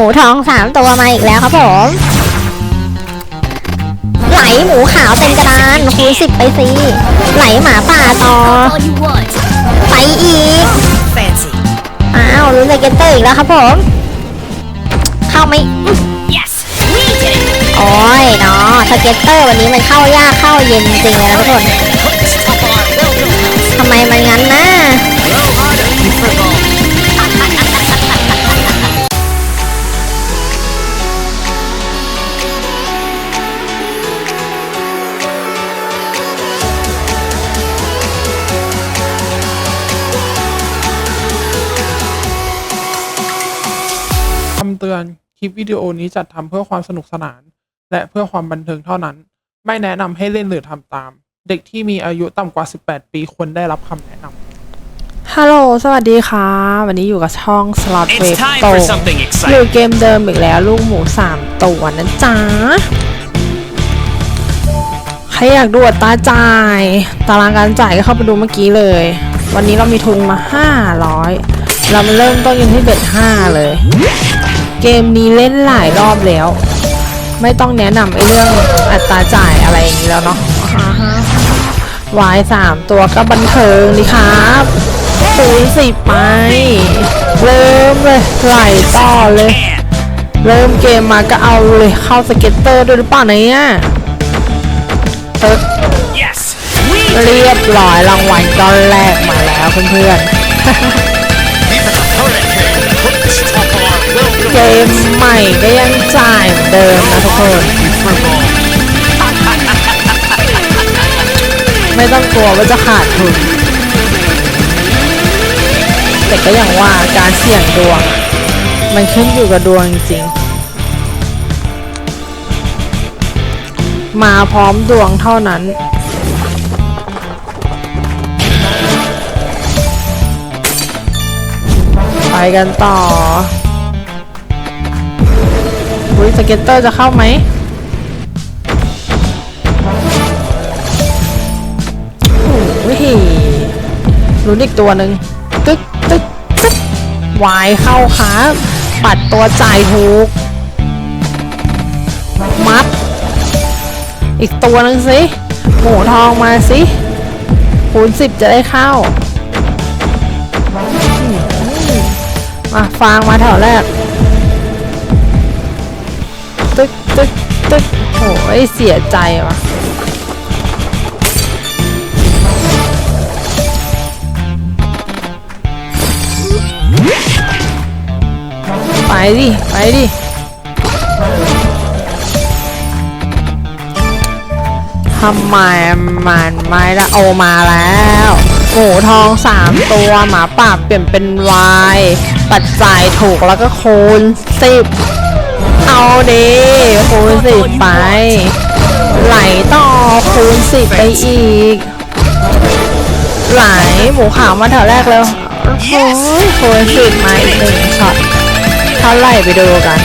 มูทองสามตัวมาอีกแล้วครับผม ไหลหมูขาวเต็มกระดานคูณสิบไปสิไหลหมาป่าต่อ ไปอีก อ้าวลุ้นสเก็ตเตอร์อีกแล้วครับผม เข้าไหมโอ้ยเนาะสเก็ตเตอร์วันนี้มันเข้ายากเข้าเย็นจริงเลยนะทุกคนทำไมมัน ลิปวิดีโอนี้จัดทำเพื่อความสนุกสนาน และเพื่อความบันเทิงเท่านั้น ไม่แนะนำให้เล่นหรือทำตาม เด็กที่มีอายุต่ำกว่า 18 ปีควรได้รับคำแนะนำฮัลโหล สวัสดีค่ะ วันนี้อยู่กับช่อง Slot It's Wave time โต for something อยู่ exciting. เกมเดิมอีกแล้วลูกหมู 3 ตัวนะจ๊ะ ใครอยากดูอัตราจ่าย ตารางการจ่ายก็เข้าไปดูเมื่อกี้เลย วันนี้เรามีทุนมา 500 เรามาเริ่มต้นกันที่เบ็ด5เลย เกมนี้เล่นหลายรอบแล้ว ไม่ต้องแนะนำไอ้เรื่องอัตราจ่ายอะไรอย่างนี้แล้วเนาะวายสามตัวก็บันเทิงดีครับศูนย์สิบไป เริ่มเลยไหลต่อเลย เริ่มเกมมาก็เอาเลยเข้าสเก็ตเตอร์ด้วยหรือเปล่าเนี่ยตึ๊ด yes, we เรียบร้อยรางวัลก้อนแรกมาแล้วเพื่อน Viva เกมใหม่ก็ยังจ่ายเหมือนเดิมนะทุกคน ไม่ต้องกลัวว่าจะขาดทุน แต่ก็อย่างว่าการเสี่ยงดวง มันขึ้นอยู่กับดวงจริง มาพร้อมดวงเท่านั้นไปกันต่อ อุ้ยสเก็ตเตอร์จะเข้าไหมโอ้ยลุ้นอีกตัวหนึ่งตึ๊กตึ๊กตึ๊กวายเข้าครับปัดตัวจ่ายถูก มัด อีกตัวหนึ่งสิ หมูทองมาสิคูณสิบจะได้เข้ามาฟางมาแถวแรก ตึ๊กโอ้ยเสียใจว่ะไปดิ ไปดิทำไมมันไม่ละโอมาแล้วหมูทองสามตัวหมาป่าเปลี่ยนเป็นวาย ปัดจ่ายถูกแล้วก็คูณสิบ เอาดิคูณสิบไป ไหลต่อคูณสิบไปอีก ไหลหมูขาวมาแถวแรกแล้วโอ้โหคูณสิบมาอีกหนึ่งช็อตเท่าไหร่ไปดูกัน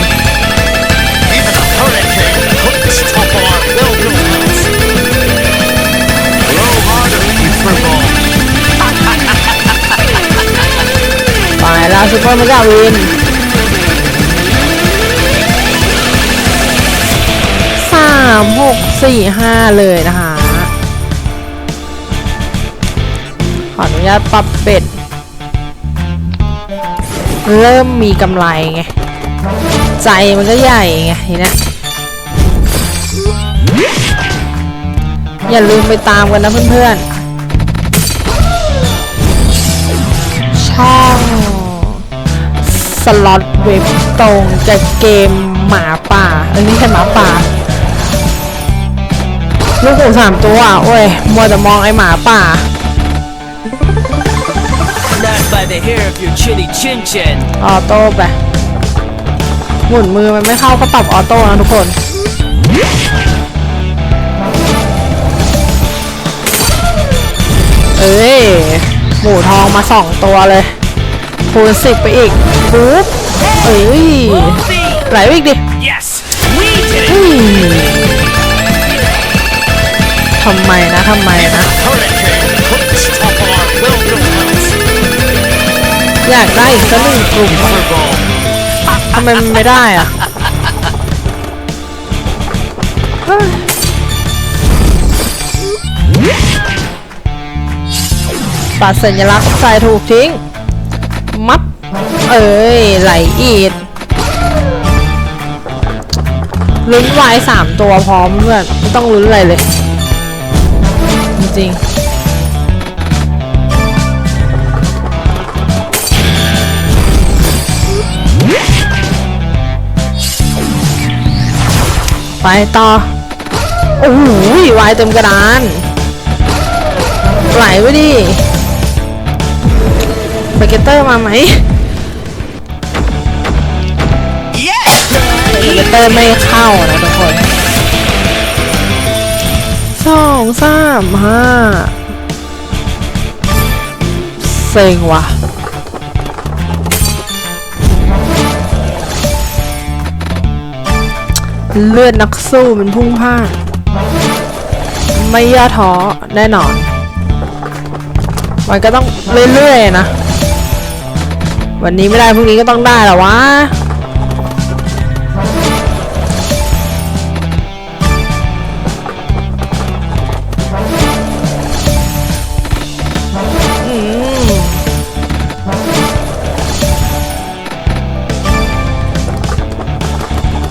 ไปแล้วซุปเปอร์มากาวินามหกสี่ห้าเลยนะคะขออนุญาตปรับเป็ด เริ่มมีกำไรไง ใจมันก็ใหญ่ไงทีเนี้ยอย่าลืมไปตามกันนะเพื่อนๆ ช่องสล็อตเว็บตรงจากเกมหมาป่า เอ้ยนี่แค่หมาป่า ลูกหมูสามตัวอะโอ้ย มัวแต่มองไอหมาป่า Not by the hair of your chinny chin chin. ออโต้ไป หมุนมือมันไม่เข้าก็ปรับออโต้นะทุกคน เอ้ย หมูทองมาสองตัวเลย คูณสิบไปอีก ปุ๊บ เอ้ย ไหลไปอีกดิ Yes, we did it. อืม ทำไมนะทำไมนะ อยากได้อีกสักหนึ่งกลุ่มทำไมไมมันไม่ได้อะเฮ้ยปัดสัญลักษณ์ใส่ถูกทิ้ง มัด เอ้ย ไหลอีดลุ้นไวายสามตัวพร้อมเพื่อนไม่ต้องลุ้นอะไรเลย จริงๆไปต่อ โอ้โหวายเต็มกระดาน ไหลไปดิเบเกเตอร์มาไหม Yes! เบเกเตอร์ไม่เข้านะทุกคน สองสามห้าเซ็งว่ะเลือดนักสู้มันพุ่งพ่านไม่ย่อท้อแน่นอน มันก็ต้องเรื่อยๆนะ วันนี้ไม่ได้พรุ่งนี้ก็ต้องได้หละวะ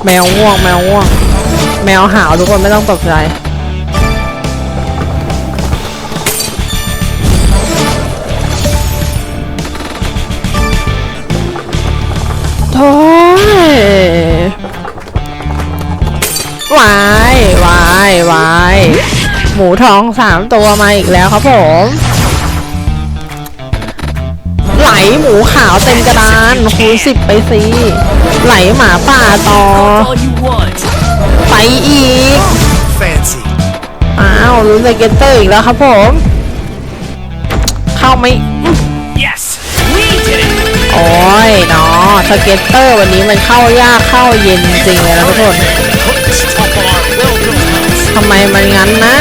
แมวง่วง แมวง่วง แมวหาวทุกคนไม่ต้องตกใจโถ่วายวายวายหมูทองสามตัวมาอีกแล้วครับผม หลหมูขาวเต็มกระดานคูณสิบไปสิไหลหมาป่าต่อ All you want. ไปอีก Fancy. อ้าวลุ้นเลเกเตอร์อีกแล้วครับผม เข้าไหมอื้อ Yes, we did it. โอ้ยเนาะสเก็ตเตอร์วันนี้มันเข้ายากเข้าเย็นจริงเลยนะทุกคน Hooks top bar, well built house. ทำไมมันงั้นนะ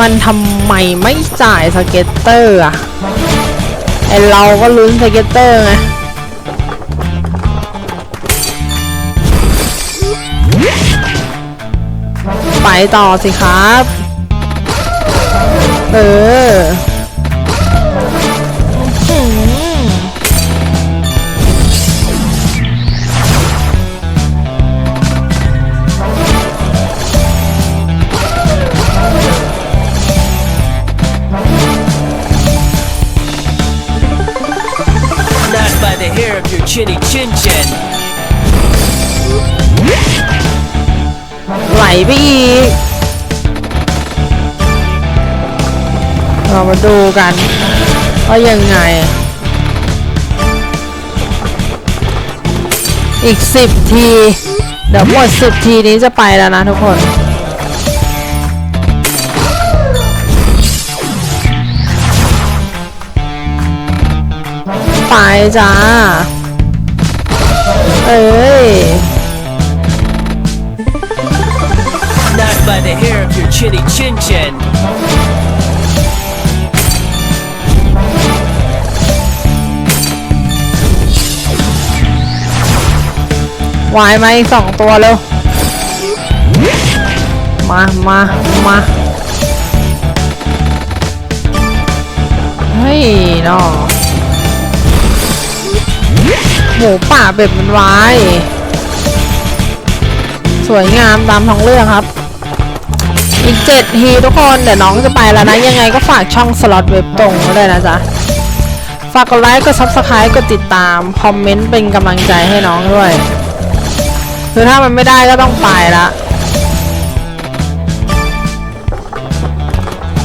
มันทำไมไม่จ่ายสเก็ตเตอร์อะไอเราก็ลุ้นสเก็ตเตอร์ไงไปต่อสิครับ เออ your chinny chin chin. ไหลไปอีก เรามาดูกัน ว่ายังไง อีกสิบที เดี๋ยวหมดสิบทีนี้จะไปแล้วนะทุกคนไปจ้า เอ้ย Not by the hair of your chinny chin chin. วายมาอีกสองตัวเร็ว มา มา มา เฮ้ยนอ หมูป่าเป็ดมันวายสวยงามตามท้องเรื่องครับ อีกเจ็ดทีทุกคนเดี๋ยวน้องจะไปแล้วนะ ยังไงก็ฝากช่องสล็อตเว็บตรงด้วยนะจ๊ะ ฝากกดไลค์กด subscribe กดติดตาม คอมเมนต์เป็นกำลังใจให้น้องด้วย คือถ้ามันไม่ได้ก็ต้องไปละ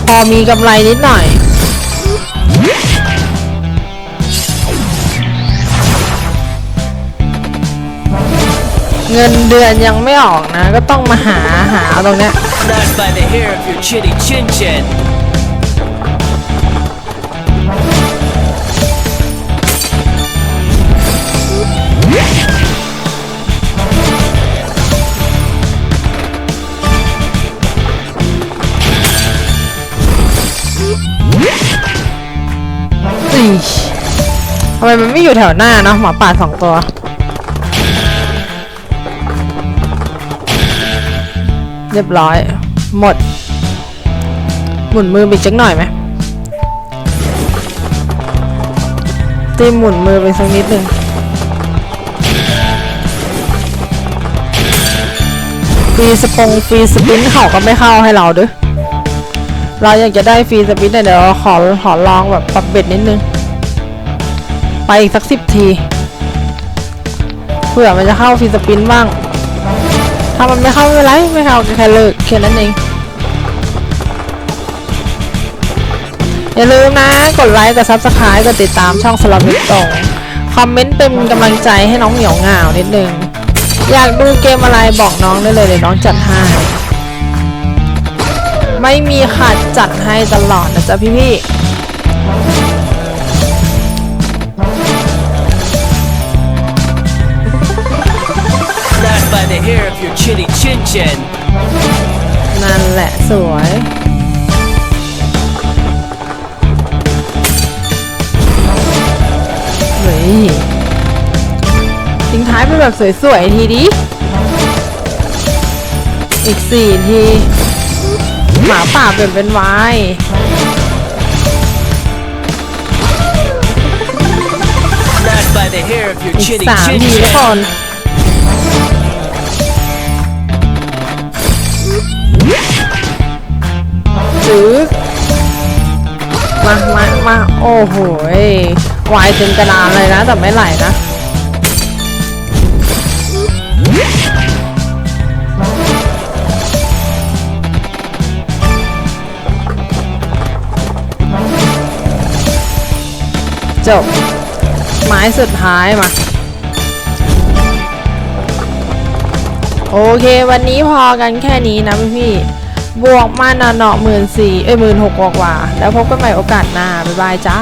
พอมีกำไรนิดหน่อย เงินเดือนยังไม่ออกนะ ก็ต้องมาหาหาตรงเนี้ย Not by the hair of your chinny chin chin. อยทำไมมันไม่อยู่แถวหน้าเนาะหมาป่าสองตัว เรียบร้อย หมด หมุนมือไปจักหน่อยไหมตีหมุนมือไปสักนิดหนึ่งฟรีสปงฟรีสปินเขาก็ไม่เข้าให้เราด้วยเราอยากจะได้ฟรีสปินแต่เดี๋ยวขอขอลองแบบปรับเบ็ดนิดนึง ไปอีกสักสิบทีเผื่อมันจะเข้าฟรีสปินบ้าง ถ้ามันไม่เข้าไม่เป็นไรไม่เข้าแค่เลิกแค่นั้นเองอย่าลืมนะ กดไลค์กดซับสไครต์กดติดตามช่องสลับนิดตรงคอมเมนต์เป็นกำลังใจให้น้องเหมียวเหงานิดนึง อยากดูเกมอะไรบอกน้องได้เลยเดี๋ยวน้องจัดให้ไม่มีขาดจัดให้ตลอดนะจ๊ะพี่พี่ the hair of your chinny chin chin. นั่นแหละสวย เฮ้ยทิ้งท้ายไปแบบสวยๆ ทีดิ อีกสี่ที หมาป่าเปลี่ยนเป็นวาย Not by the hair of your อีก chinny สาม chin ทีทุกค chin. น จืดมามามาโอ้โหวายเต็มกระดานเลยนะ แต่ไม่ไหลนะจบไม้สุดท้ายมา โอเค วันนี้พอกันแค่นี้นะพี่พี่ บวกมาหนาเนาะหมื่นสี่เอ้ยหมื่นหกกว่า แล้วพบกันใหม่โอกาสหน้า บ๊ายบายจ้า